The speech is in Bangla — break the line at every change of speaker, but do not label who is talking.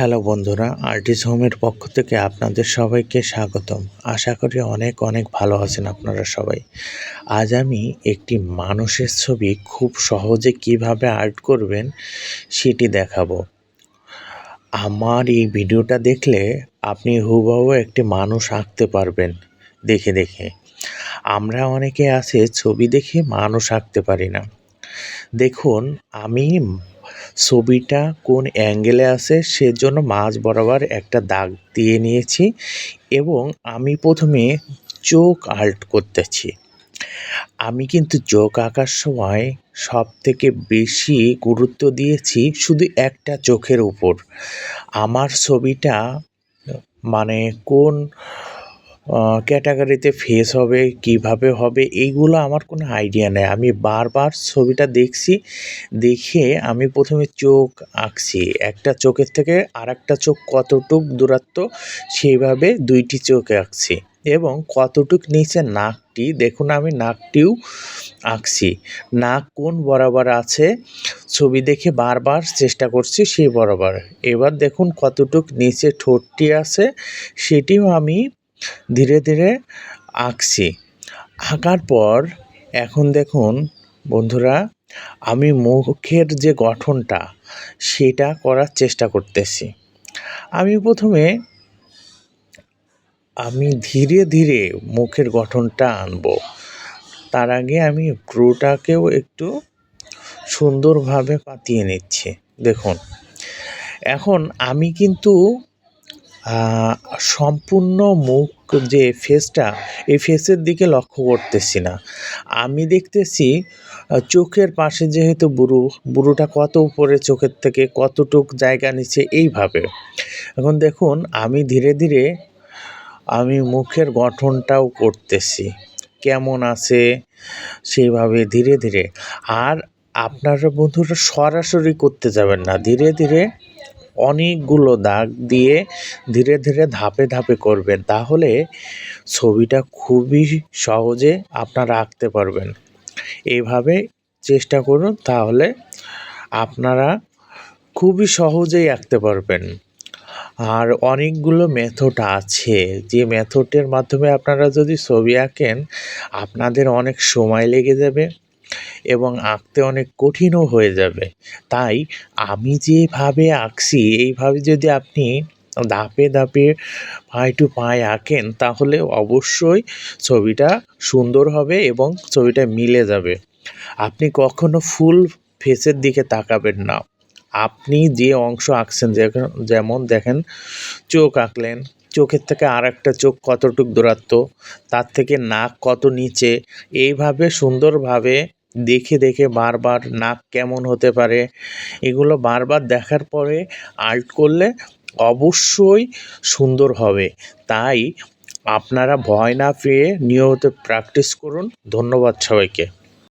হ্যালো বন্ধুরা আর্টিস্ট হোমের পক্ষ থেকে আপনাদের সবাইকে স্বাগতম। আশা করি অনেক অনেক ভালো আছেন আপনারা সবাই। আজ আমি একটি মানুষের ছবি খুব সহজে কীভাবে আর্ট করবেন সেটি দেখাবো। আমার এই ভিডিওটা দেখলে আপনি হুবহু একটি মানুষ আঁকতে পারবেন, দেখে দেখে। আমরা অনেকে আছে ছবি দেখে মানুষ আঁকতে পারি না। দেখুন, আমি ছবিটা কোন অ্যাঙ্গেলে আছে সেজন্য মাঝ বরাবর একটা দাগ দিয়ে নিয়েছি এবং আমি প্রথমে চোখ আল্ট করতেছি। আমি কিন্তু চোখ আঁকার সময় সব থেকে বেশি গুরুত্ব দিয়েছি শুধু একটা চোখের উপর। আমার ছবিটা মানে কোন ক্যাটাগরিতে ফেস হবে, কীভাবে হবে এইগুলো আমার কোনো আইডিয়া নেই। আমি বারবার ছবিটা দেখছি, দেখে আমি প্রথমে চোখ আঁকছি। একটা চোখের থেকে আর একটা চোখ কতটুক দূরত্ব, সেইভাবে দুইটি চোখ আঁকছি এবং কতটুক নিচে নাকটি, দেখুন আমি নাকটিও আঁকছি। নাক কোন বরাবর আছে, ছবি দেখে বারবার চেষ্টা করছি সেই বরাবর। এবার দেখুন কতটুক নিচে ঠোঁটটি আছে, সেটিও আমি ধীরে ধীরে আঁকছি। আঁকার পর এখন দেখুন, বন্ধুরা, আমি মুখের যে গঠনটা, সেটা করার চেষ্টা করতেছি। আমি প্রথমে, আমি ধীরে ধীরে মুখের গঠনটা আনব। তার আগে আমি ব্রুটাকেও একটু সুন্দরভাবে পাতিয়ে নিচ্ছি। দেখুন, এখন আমি কিন্তু সম্পূর্ণ মুখ যে ফেসটা এই ফেসের দিকে লক্ষ্য করতেছি না। আমি দেখতেছি চোখের পাশে যেহেতু বুড়ো বুড়োটা কত উপরে চোখের থেকে কতটুক জায়গা নিচ্ছে এইভাবে। এখন দেখুন, আমি ধীরে ধীরে আমি মুখের গঠনটাও করতেছি। কেমন আছে? সেইভাবে ধীরে ধীরে। আর আপনারা বন্ধুরা সরাসরি করতে যাবেন না। ধীরে ধীরে অনেকগুলো দাগ দিয়ে ধীরে ধীরে ধাপে ধাপে করবেন। তাহলে ছবিটা খুবই সহজে আপনারা আঁকতে পারবেন। এইভাবে চেষ্টা করুন, তাহলে আপনারা খুবই সহজেই আঁকতে পারবেন। আর অনেকগুলো মেথড আছে। যে মেথডের মাধ্যমে আপনারা যদি ছবি আঁকেন, আপনাদের অনেক সময় লেগে যাবে। এবং আঁকতে অনেক কঠিনও হয়ে যাবে। তাই আমি যেভাবে আঁকছি, এইভাবে যদি আপনি ধাপে ধাপে পায়ে টু পায়ে আঁকেন, তাহলে অবশ্যই ছবিটা সুন্দর হবে এবং ছবিটা মিলে যাবে। আপনি কখনো ফুল ফেসের দিকে তাকাবেন না। আপনি যে অংশ আঁকছেন যেমন দেখেন, চোখ আঁকলেন, চোখের থেকে আর একটা চোখ কতটুক দূরত্ব, তার থেকে নাক কত নিচে, এইভাবে সুন্দরভাবে দেখে দেখে বারবার নাক কেমন হতে পারে, এগুলো বারবার দেখার পরে আর্ট করলে অবশ্যই সুন্দর হবে। তাই আপনারা ভয় না পেয়ে নিয়মিত প্র্যাকটিস করুন। ধন্যবাদ সবাইকে।